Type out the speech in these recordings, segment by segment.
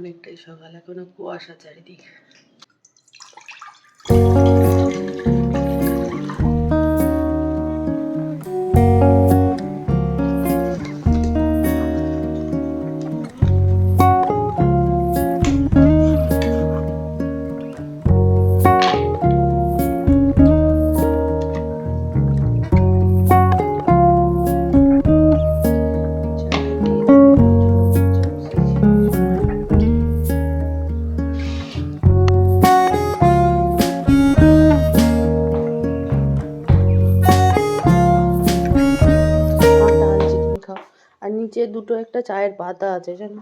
অনেকটাই সকাল। এখনও কুয়াশা চারিদিকে। একটা চায়ের পাতা আছে জানো?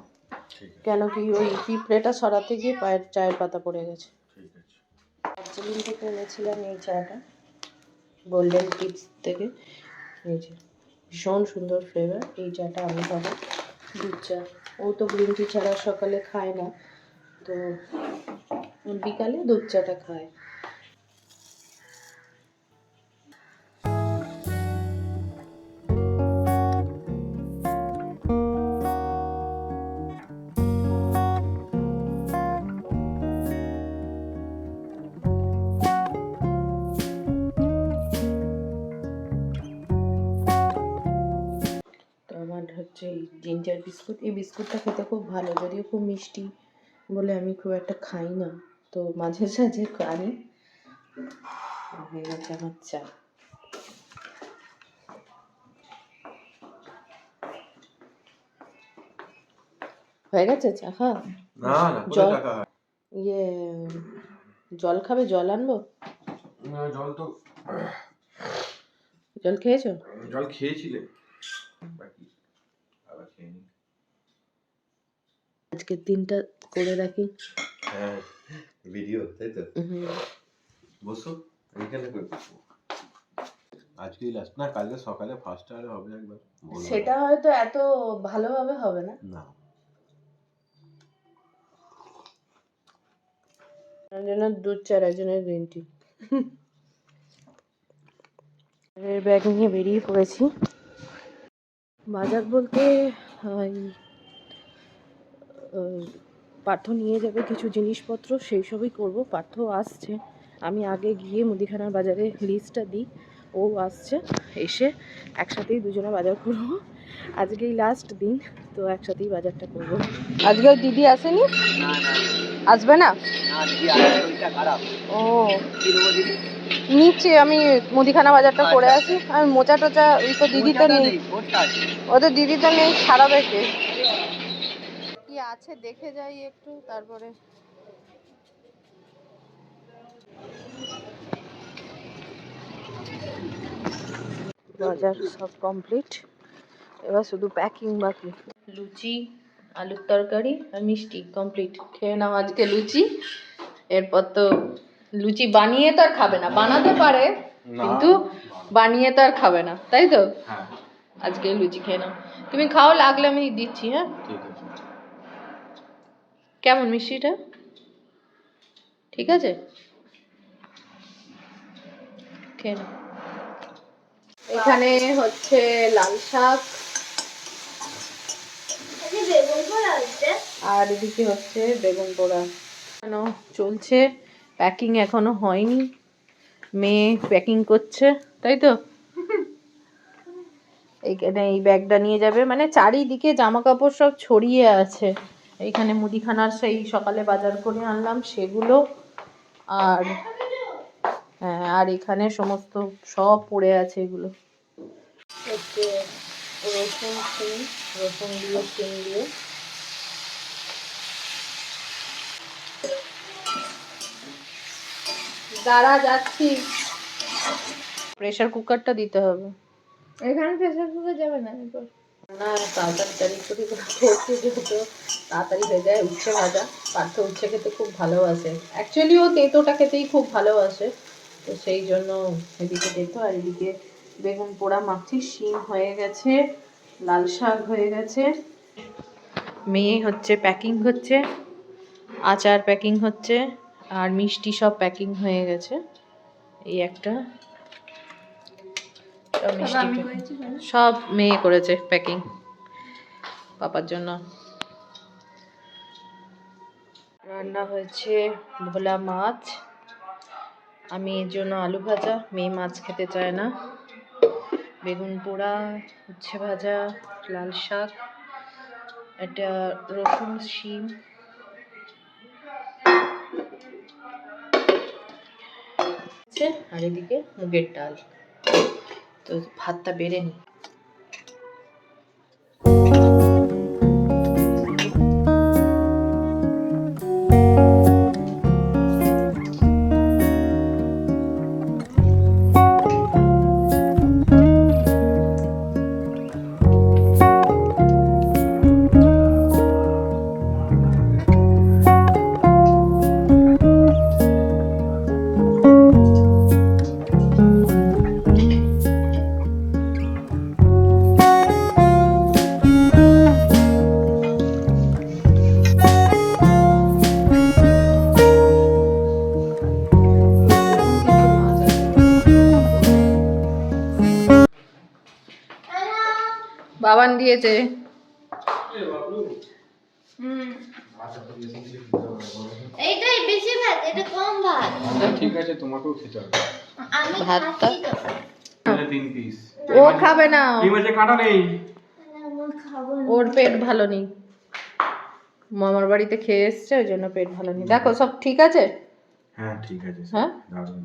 কেন কি ওই পিঁপড়েটা সরাতে গিয়ে পায়ের চায়ের পাতা পড়ে গেছে। দার্জিলিং থেকে এনেছিলাম এই চাটা গোল্ডেন টিপস থেকে। এই যে ভীষণ সুন্দর ফ্লেভার এই চাটা আমি খাব দুধ চা। ও তো গ্রিন টি ছাড়া সকালে খায় না তো বিকালে দুধ চাটা খায়। এই জিঞ্জার বিস্কুট এই বিস্কুটটা খেতে খুব ভালো যদিও খুব মিষ্টি বলে আমি খুব একটা খাই না। তো মাঝে সাঝে আনি হয়ে গেছে আমার চা। হয়ে গেছে চা না জল? ইয়ে জল খাবে জল আনব? জল তো জল খেয়েছো? জল খেয়েছিলে। বাকি। আবার খেয়ে নি আজকের দিনটা করে রাখি। হ্যাঁ ভিডিও তাই তো? বসো এখানে করে আজকেই লাস্ট না কালকে সকালে ফার্স্ট আওয়ারে হবে একবার। সেটা হয়তো এত ভালোভাবে হবে না। না। একজনের দুধ চার একজনের গ্রিন টি ব্যাগ নিয়ে বেরিয়ে পড়েছি। বাজার বলতে ওই, ওই, পার্থ নিয়ে যাবে কিছু জিনিসপত্র সেই সবই করব। পার্থ আসছে। আমি আগে গিয়ে মুদিখানার বাজারে লিস্টটা দিই। ও আসছে এসে একসাথেই দুজনে বাজার করব। আজকেই লাস্ট দিন তো একসাথেই বাজারটা করব। আজকেও দিদি আসেনি? আসবে না? ও। নিচ্ছে আমি মুদিখানা বাজারটা করে আসি। আর মোচা টোচা ওই তো দিদি তো নেই। ওদের দিদি তো নেই ছাড়াবে কে? কি আছে দেখে যাই একটু তারপরে। বাজার সব কমপ্লিট এবার শুধু প্যাকিং বাকি। লুচি আলুর তরকারি আর মিষ্টি কমপ্লিট খেয়ে নাও আজকে লুচি। এরপর তো লুচি বানিয়ে তো আর খাবে না। বানাতে পারে কিন্তু বানিয়ে তো আর খাবে না। তাই তো? হ্যাঁ। আজকে লুচি খেয়ে নাও। তুমি খাও লাগলে আমি দিচ্ছি হ্যাঁ? কেমন মিষ্টিটা? ঠিক আছে? খেয়ে নাও। এখানে হচ্ছে লাল শাক। আর এদিকে হচ্ছে বেগুন পোড়া। চলছে। প্যাকিং এখনও হয়নি। মেয়ে প্যাকিং করছে, তাই তো? এইখানে এই ব্যাগটা নিয়ে যাবে। মানে চারিদিকে জামা কাপড় সব ছড়িয়ে আছে। এইখানে মুদিখানার সেই সকালে বাজার করে আনলাম, সেগুলো। আর হ্যাঁ আর এখানে সমস্ত সব পড়ে আছে এগুলো। রসুন রসুন দিয়ে, শিম দিয়ে। দাঁড়া যাচ্ছি। প্রেসার কুকারটা দিতে হবে। এখানে প্রেসার কুকার যাবে না এরপর। না তাড়াতাড়ি করে করতে যেহেতু তাড়াতাড়ি হয়ে যায় উচ্ছে ভাজা। পার্থ উচ্ছে খেতে খুব ভালোবাসে। অ্যাকচুয়ালি ও তেঁতোটা খেতেই খুব ভালোবাসে। তো সেই জন্য এদিকে তেঁতো আর এদিকে বেগুন পোড়া মাখছি। শিম হয়ে গেছে লাল শাক হয়ে গেছে। মেয়ে হচ্ছে প্যাকিং হচ্ছে। আচার প্যাকিং হচ্ছে। আর মিষ্টি সব প্যাকিং হয়ে গেছে। এই একটা। সব মেয়ে করেছে প্যাকিং পাপার জন্য। রান্না হয়েছে ভোলা মাছ। আমি এর জন্য আলু ভাজা। মেয়ে মাছ খেতে চায় না। বেগুন পোড়া উচ্ছে ভাজা লাল শাক এটা রসুন শিম। আছে, আর এদিকে মুগের ডাল। তো ভাতটা বেড়ে নি। দিয়েছে। এইটাই বেশি ভাত এটা কম ভাত। ঠিক আছে তোমাকেও খেতে হবে। ভাতটা? তিন পিস ও খাবে না। এই কাটা নেই। আমার খাব না। ওর পেট ভালো নেই। মামার বাড়িতে খেয়ে এসছে ওই জন্য পেট ভালো নেই। দেখো সব ঠিক আছে? হ্যাঁ ঠিক আছে হ্যাঁ? দারুণ।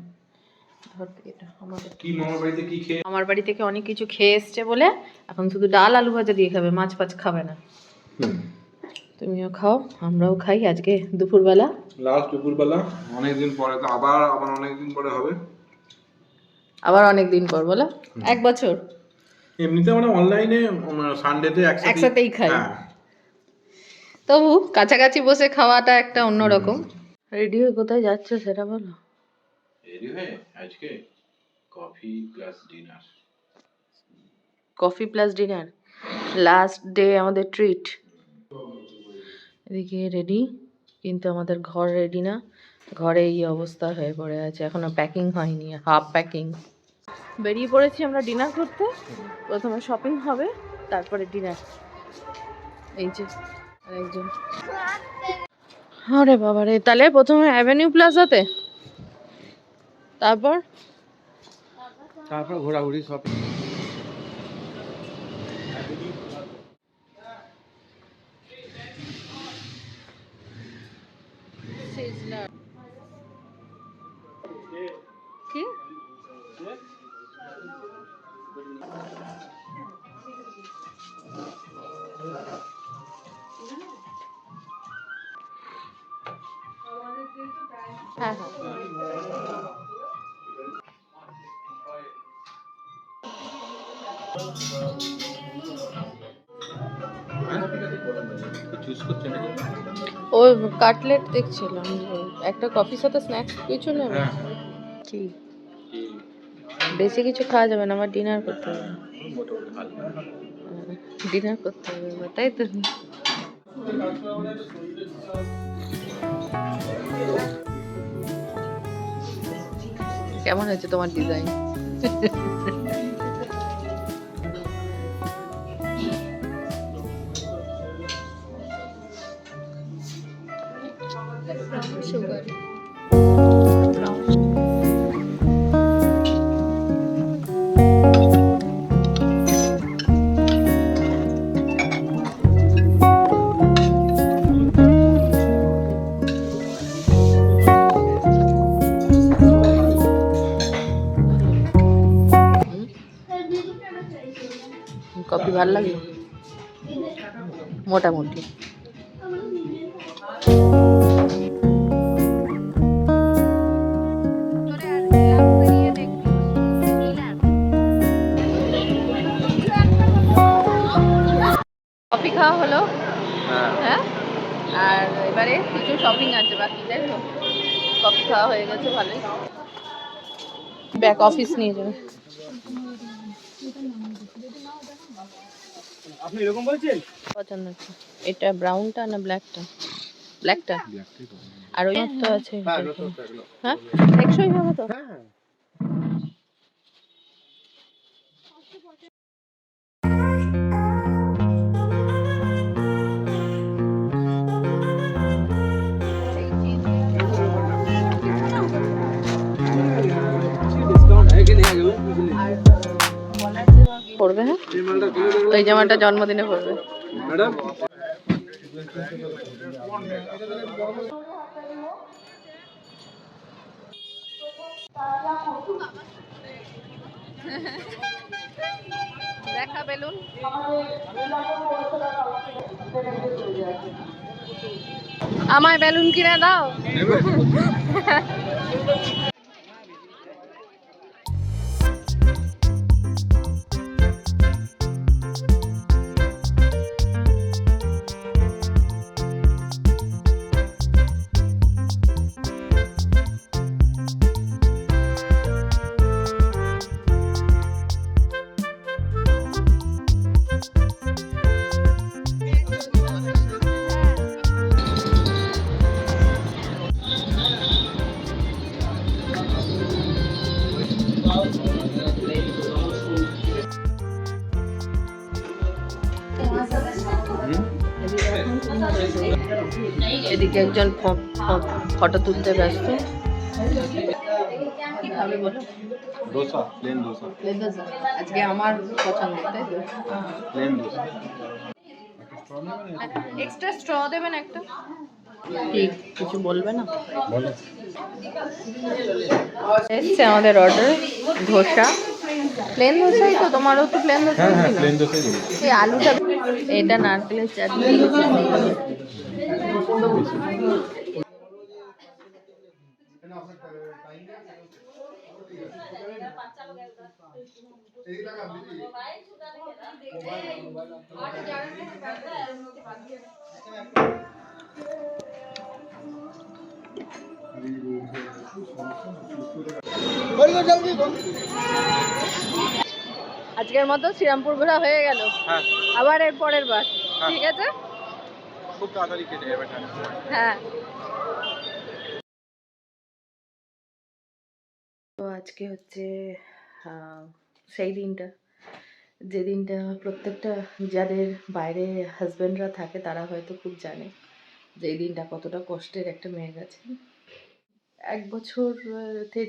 আমার বাড়ি থেকে অনেক কিছু খেয়ে এসছে বলে এখন শুধু ডাল আলু ভাজা দিয়ে খাবে মাছ ফাছ খাবে না। তুমিও খাও আমরাও খাই আজকে দুপুরবেলা। লাস্ট দুপুরবেলা অনেকদিন পরে তো আবার আবার অনেকদিন পরে হবে। আবার অনেক দিন পর বলো এক বছর। এমনিতে আমরা অনলাইনে সানডেতে একসাথে একসাথেই খাই। হ্যাঁ। তবু কাছাকাছি বসে খাওয়াটা একটা অন্যরকম। রেডি হয়ে কোথায় যাচ্ছ সেটা বলো। হয়ে আজকে coffee plus dinner coffee plus dinner last day আমাদের ট্রিট এদিকে রেডি কিন্তু আমাদের ঘর রেডি না। ঘরে এই অবস্থা হয়ে পড়ে আছে, এখনও প্যাকিং হয়নি হাফ প্যাকিং বেরিয়ে পড়েছি আমরা ডিনার করতে। প্রথমে শপিং হবে, তারপরে ডিনার এই যে, আরেকজন। আরে বাবা রে তাহলে প্রথমে অ্যাভিনিউ প্লাজাতে তারপর? তারপর ঘোরাঘুরি সব। কি কাটলেট দেখছিলাম একটা কফির সাথে স্ন্যাক্স কিছু নেবে হ্যাঁ কি? বেশি কিছু খাওয়া যাবে না আমার ডিনার করতে হবে। ডিনার করতে হবে তাই তো? কেমন হয়েছে তোমার ডিজাইন ভালো লাগে মোটামুটি। কফি খাওয়া হলো? হ্যাঁ? আর এবারে কিছু শপিং আছে বাকি তো কফি খাওয়া হয়ে গেছে, ভালোই। ব্যাক অফিস নিয়ে যাবে। আপনি এরকম বলছেন? পছন্দ হচ্ছে। এটা ব্রাউনটা না ব্ল্যাকটা ব্ল্যাকটা আর ওই তো আছে হ্যাঁ একশোই হবে তো? পড়বে হ্যাঁ? ওই জামাটা জন্মদিনে পড়বে। দেখা বেলুন। আমায় বেলুন কিনে দাও। একজন ফটো তুলতে ব্যস্ত। আজকে আমার পছন্দ এক্সট্রা দেবেন একটা? ঠিক কিছু বলবে না? আমাদের অর্ডার ধোসা। তো তোমারও এই আলুটা এটা নারকেলের চাটনি। আজকের মতো শ্রীরামপুর ঘোরা হয়ে গেল। হ্যাঁ। আবার এর পরের বার। হ্যাঁ। ঠিক আছে? খুব তাড়াতাড়ি কেটে যাবে টাইম হ্যাঁ। তো আজকে হচ্ছে সেই দিনটা। যে দিনটা প্রত্যেকটা যাদের বাইরে হাজব্যান্ডরা থাকে তারা হয়তো খুব জানে যে এই দিনটা কতটা কষ্টের একটা মেয়ে গেছে এক বছর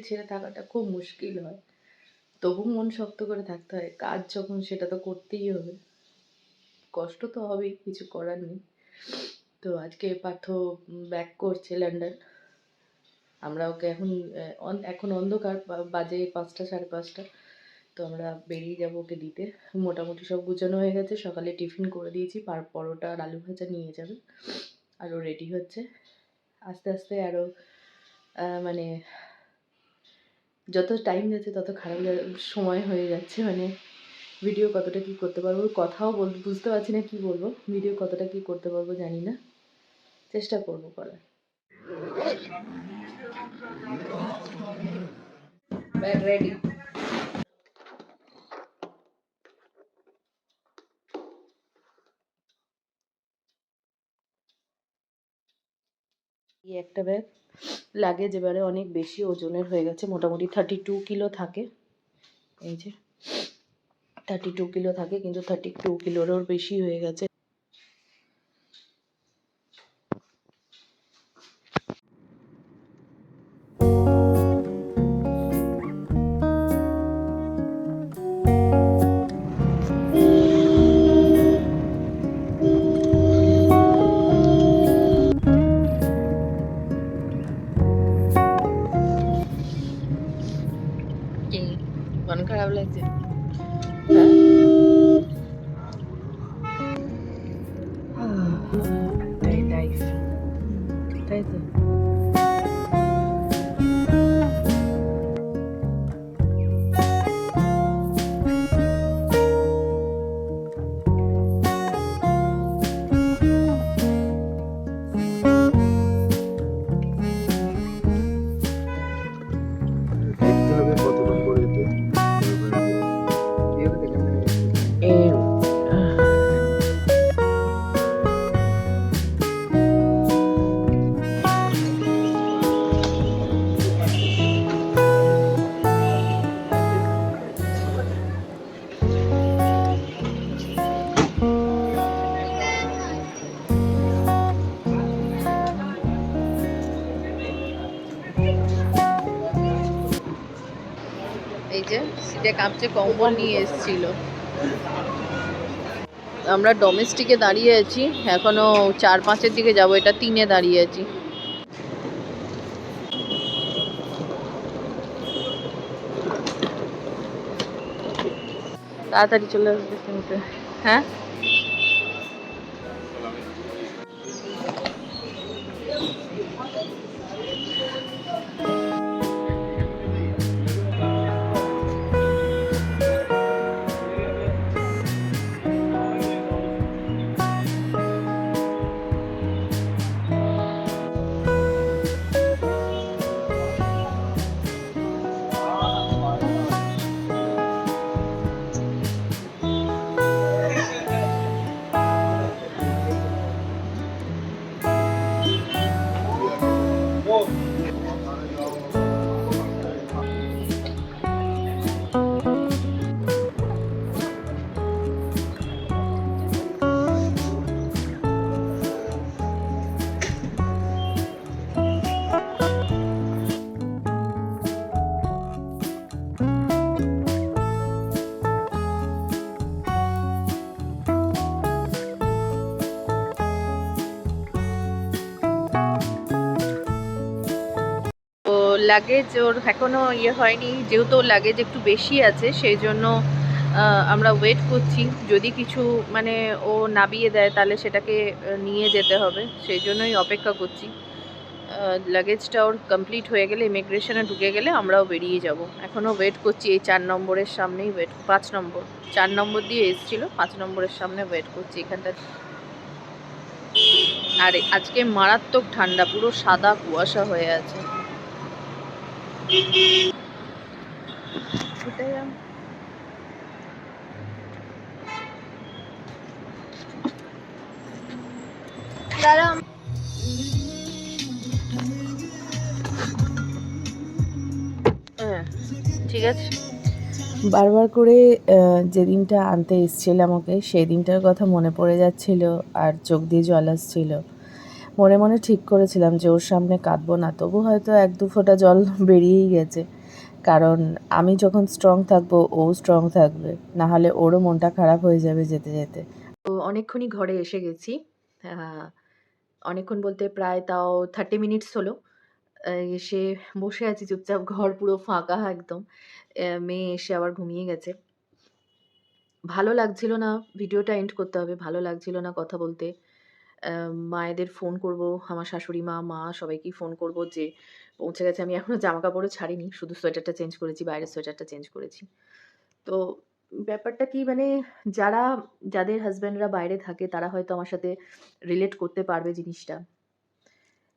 ছেড়ে থাকাটা খুব মুশকিল হয়। তবু মন শক্ত করে থাকতে হয়। কাজ যখন সেটা তো করতেই হবে। কষ্ট তো হবেই কিছু করার নেই। তো আজকে পার্থ ব্যাক করছে লন্ডন আমরা ওকে এখন এখন অন্ধকার বাজে পাঁচটা, সাড়ে পাঁচটা। তো আমরা বেরিয়ে যাব ওকে দিতে। মোটামুটি সব গুছানো হয়ে গেছে। সকালে টিফিন করে দিয়েছি। পার পরোটা আর আলু ভাজা নিয়ে যাবে। আরও রেডি হচ্ছে। আস্তে আস্তে আরও মানে যত টাইম যাচ্ছে তত খারাপ সময় হয়ে যাচ্ছে। মানে ভিডিও কতটা কি করতে পারব? কথাও বল বুঝতে পারছি না কি বলব। ভিডিও কতটা কি করতে পারব জানি না। চেষ্টা করব করার। ব্যাগ রেডি একটা ব্যাগ লাগেজ এবারে অনেক বেশি ওজনের হয়ে গেছে। মোটামুটি থার্টি টু কিলো থাকে। এই যে। থার্টি টু কিলো থাকে কিন্তু থার্টি টু কিলোরও বেশি হয়ে গেছে। যে কাঁপছে, কম্বল নিয়ে এসেছিল। আমরা ডোমেস্টিকে দাঁড়িয়ে আছি। এখনও চার পাঁচের দিকে যাব, এটা তিনে দাঁড়িয়ে আছি। তাড়াতাড়ি চলে আসবে কিন্তু। হ্যাঁ? লাগেজ ওর এখনও ইয়ে হয়নি, যেহেতু লাগেজ একটু বেশি আছে, সেই জন্য আমরা ওয়েট করছি। যদি কিছু মানে ও নাবিয়ে দেয়, তাহলে সেটাকে নিয়ে যেতে হবে। সেই জন্যই অপেক্ষা করছি। লাগেজটা ওর কমপ্লিট হয়ে গেলে ইমিগ্রেশনে ঢুকে গেলে আমরাও বেরিয়ে যাব। এখনও ওয়েট করছি, এই চার নম্বরের সামনেই ওয়েট পাঁচ নম্বর। চার নম্বর দিয়ে এসেছিল, পাঁচ নম্বরের সামনে ওয়েট করছি এখানটা। আর, আজকে মারাত্মক ঠান্ডা, পুরো সাদা কুয়াশা হয়ে আছে। ঠিক আছে। বারবার করে যেদিনটা আনতে এসেছিলাম ওকে, সেই দিনটার কথা মনে পড়ে যাচ্ছিল আর চোখ দিয়ে জল আসছিল। মনে মনে ঠিক করেছিলাম যে ওর সামনে কাঁদবো না, তবু হয়তো এক দু ফোঁটা জল বেরিয়েই গেছে। কারণ আমি যখন স্ট্রং থাকব, ও স্ট্রং থাকবে না হলে ওরও মনটা খারাপ হয়ে যাবে যেতে যেতে। তো অনেকক্ষণই ঘরে এসে গেছি। অনেকক্ষণ বলতে প্রায় তাও থার্টি মিনিটস হলো। এসে বসে আছি চুপচাপ, ঘর পুরো ফাঁকা একদম। মেয়ে এসে আবার ঘুমিয়ে গেছে। ভালো লাগছিল না ভিডিওটা এন্ড করতে হবে, ভালো লাগছিল না কথা বলতে। মায়েদের ফোন করব, আমার শাশুড়ি মা মা সবাইকেই ফোন করব যে পৌঁছে গেছে। আমি এখনও জামা কাপড়ও ছাড়িনি, শুধু সোয়েটারটা চেঞ্জ করেছি, বাইরের সোয়েটারটা চেঞ্জ করেছি। তো ব্যাপারটা কি মানে যারা, যাদের হাজব্যান্ডরা বাইরে থাকে, তারা হয়তো আমার সাথে রিলেট করতে পারবে জিনিসটা।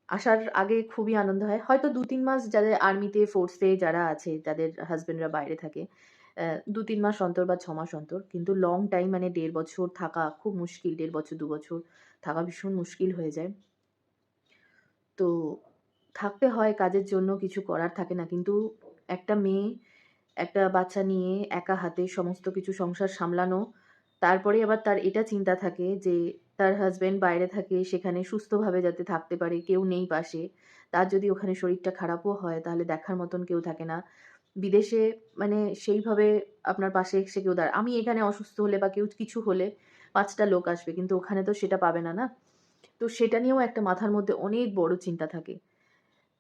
আসার আগে খুবই আনন্দ হয়। হয়তো দু তিন মাস যাদের আর্মিতে ফোর্সে যারা আছে যাদের হাজব্যান্ডরা বাইরে থাকে দু তিন মাস অন্তর বা ছ মাস অন্তর। কিন্তু লং টাইম মানে দেড় বছর থাকা খুব মুশকিল, দেড় বছর, দু বছর থাকা ভীষণ মুশকিল হয়ে যায়। তো থাকতে হয়, কাজের জন্য কিছু করার থাকে না। কিন্তু একটা মেয়ে, একটা বাচ্চা নিয়ে একা হাতে সমস্ত কিছু সংসার সামলানো, তারপরে আবার তার এটা চিন্তা থাকে যে তার হাজব্যান্ড বাইরে থাকে, সেখানে সুস্থভাবে যাতে থাকতে পারে, কেউ নেই পাশে। তার যদি ওখানে শরীরটা খারাপও হয়, তাহলে দেখার মতন কেউ থাকে না। বিদেশে মানে সেইভাবে আপনার পাশে এসে কেউ দাঁড় আমি এখানে অসুস্থ হলে বা কেউ কিছু হলে পাঁচটা লোক আসবে, কিন্তু ওখানে তো সেটা পাবে না না? তো সেটা নিয়েও একটা মাথার মধ্যে অনেক বড় চিন্তা থাকে।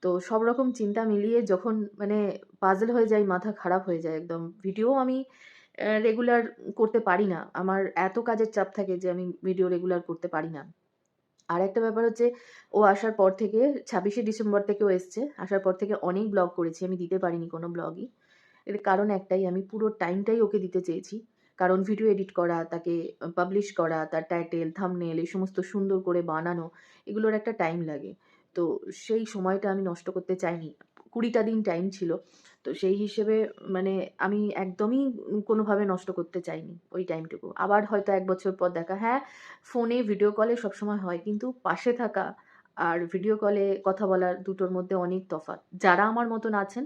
তো সব রকম চিন্তা মিলিয়ে যখন মানে পাজল হয়ে যায়, মাথা খারাপ হয়ে যায় একদম। ভিডিও আমি রেগুলার করতে পারি না। আমার এত কাজের চাপ থাকে যে আমি ভিডিও রেগুলার করতে পারি না। আর একটা ব্যাপার হচ্ছে, ও আসার পর থেকে, ছাব্বিশে ডিসেম্বর থেকে ও এসছে। আসার পর থেকে অনেক ব্লগ করেছি, আমি দিতে পারিনি কোনো ব্লগই। এর কারণ একটাই, আমি পুরো টাইমটাই ওকে দিতে চেয়েছি। কারণ ভিডিও এডিট করা, তাকে পাবলিশ করা, তার টাইটেল থামনেল এই সমস্ত সুন্দর করে বানানো, এগুলোর একটা টাইম লাগে। তো সেই সময়টা আমি নষ্ট করতে চাইনি। কুড়িটা দিন টাইম ছিল। তো সেই হিসেবে মানে আমি একদমই কোনোভাবে নষ্ট করতে চাইনি ওই টাইমটুকু। আবার হয়তো এক বছর পর দেখা হ্যাঁ ফোনে ভিডিও কলে সবসময় হয়, কিন্তু পাশে থাকা আর ভিডিও কলে কথা বলার দুটোর মধ্যে অনেক তফাৎ। যারা আমার মতন আছেন,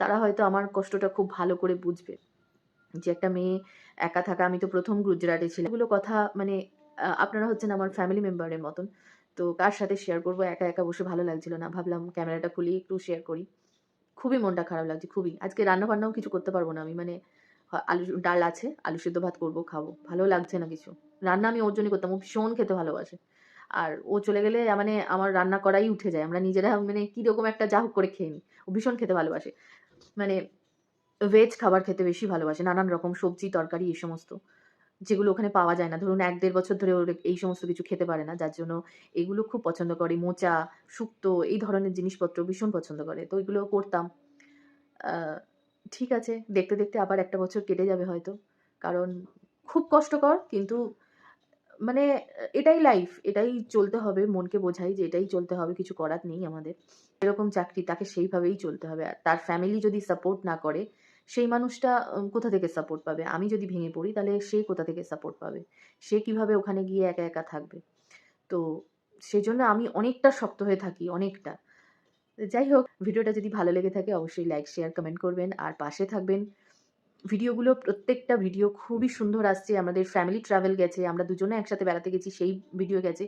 তারা হয়তো আমার কষ্টটা খুব ভালো করে বুঝবে। যে একটা মেয়ে একা থাকা, আমি তো প্রথম গুজরাটে ছিলাম। এগুলো কথা মানে আপনারা হচ্ছেন আমার ফ্যামিলি মেম্বারের মতন। তো কার সাথে শেয়ার করব? একা একা বসে ভালো লাগছিল না। ভাবলাম ক্যামেরাটা খুলি, একটু শেয়ার করি। খুবই মনটা খারাপ লাগছে, খুবই। আজকে রান্না বান্নাও কিছু করতে পারব না আমি মানে আলু, ডাল আছে, আলু সিদ্ধ ভাত করব, খাব। ভালো লাগছে না কিছু। রান্না আমি ওর জন্যই করতাম, ও ভীষণ খেতে ভালোবাসে। আর ও চলে গেলে মানে আমার রান্না করাই উঠে যায়। আমরা নিজেরা মানে কীরকম একটা যা হোক করে খেয়ে নিই। ও ভীষণ খেতে ভালোবাসে। মানে ভেজ খাবার খেতে বেশি ভালোবাসে, নানান রকম সবজি, তরকারি এই সমস্ত। যেগুলো ওখানে পাওয়া যায় না। ধরুন এক দেড় বছর ধরে ওর এই সমস্ত কিছু খেতে পারে না, যার জন্য এগুলো খুব পছন্দ করে। মোচা, শুক্তো এই ধরনের জিনিসপত্র ভীষণ পছন্দ করে। তো ওইগুলো করতাম। ঠিক আছে, দেখতে দেখতে আবার একটা বছর কেটে যাবে হয়তো। কারণ খুব কষ্টকর, কিন্তু মানে এটাই লাইফ এটাই চলতে হবে, মনকে বোঝাই যে এটাই চলতে হবে, কিছু করার নেই আমাদের। এরকম চাকরি তাকে সেইভাবেই চলতে হবে। আর তার ফ্যামিলি যদি সাপোর্ট না করে সেই মানুষটা কোথা থেকে সাপোর্ট পাবে? আমি যদি ভেঙে পড়ি, তাহলে সে কোথা থেকে সাপোর্ট পাবে? সে কীভাবে ওখানে গিয়ে একা একা থাকবে? তো সেই জন্য আমি অনেকটা শক্ত হয়ে থাকি, অনেকটা। যাই হোক, ভিডিওটা যদি ভালো লেগে থাকে, অবশ্যই লাইক শেয়ার কমেন্ট করবেন। আর পাশে থাকবেন। ভিডিওগুলো, প্রত্যেকটা ভিডিও খুবই সুন্দর আসছে। আমাদের ফ্যামিলি ট্রাভেল গেছে, আমরা দুজনে একসাথে বেড়াতে গেছি, সেই ভিডিও গেছে।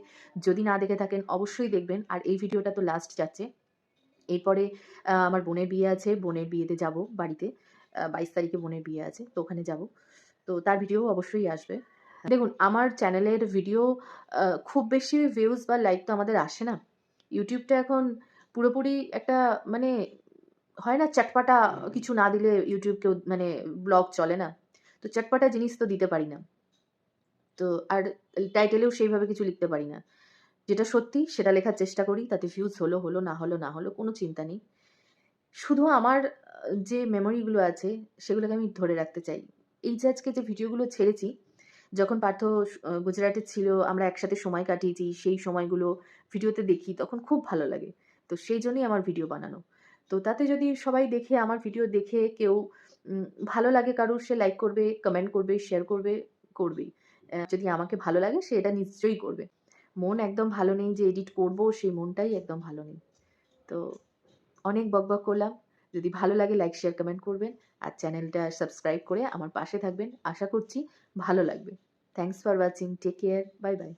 যদি না দেখে থাকেন, অবশ্যই দেখবেন। আর এই ভিডিওটা তো লাস্ট যাচ্ছে। এরপরে আমার বোনের বিয়ে আছে, বোনের বিয়েতে যাব বাড়িতে। বাইশ তারিখে বোনের বিয়ে আছে, তো ওখানে যাব। তো তার ভিডিও অবশ্যই আসবে। দেখুন, আমার চ্যানেলের ভিডিও খুব বেশি ভিউজ বা লাইক তো আমাদের আসে না। ইউটিউবটা এখন পুরোপুরি একটা মানে হয় না চটপাটা কিছু না দিলে ইউটিউব কেউ মানে ব্লগ চলে না। তো চটপাটা জিনিস তো দিতে পারি না। তো আর টাইটেলেও সেইভাবে কিছু লিখতে পারি না। যেটা সত্যি, সেটা লেখার চেষ্টা করি, তাতে ভিউজ হলো হলো, না হলো না হলো, কোনো চিন্তা নেই। শুধু আমার যে মেমোরিগুলো আছে, সেগুলোকে আমি ধরে রাখতে চাই। এই যে আজকে যে ভিডিওগুলো ছেড়েছি, যখন পার্থ গুজরাটে ছিল, আমরা একসাথে সময় কাটিয়েছি, সেই সময়গুলো ভিডিওতে দেখি, তখন খুব ভালো লাগে। তো সেই জন্যই আমার ভিডিও বানানো। তো তাতে যদি সবাই দেখে, আমার ভিডিও দেখে কেউ ভালো লাগে কারোর, সে লাইক করবে কমেন্ট করবে শেয়ার করবে, করবেই। যদি আমাকে ভালো লাগে, সে এটা নিশ্চয়ই করবে। মন একদম ভালো নেই যে এডিট করব, সেই মনটাই একদম ভালো নেই। তো অনেক বকবক করলাম। যদি ভালো লাগে লাইক শেয়ার কমেন্ট করবেন আর চ্যানেলটা সাবস্ক্রাইব করে আমার পাশে থাকবেন। আশা করছি ভালো লাগবে। Thanks for watching take care bye bye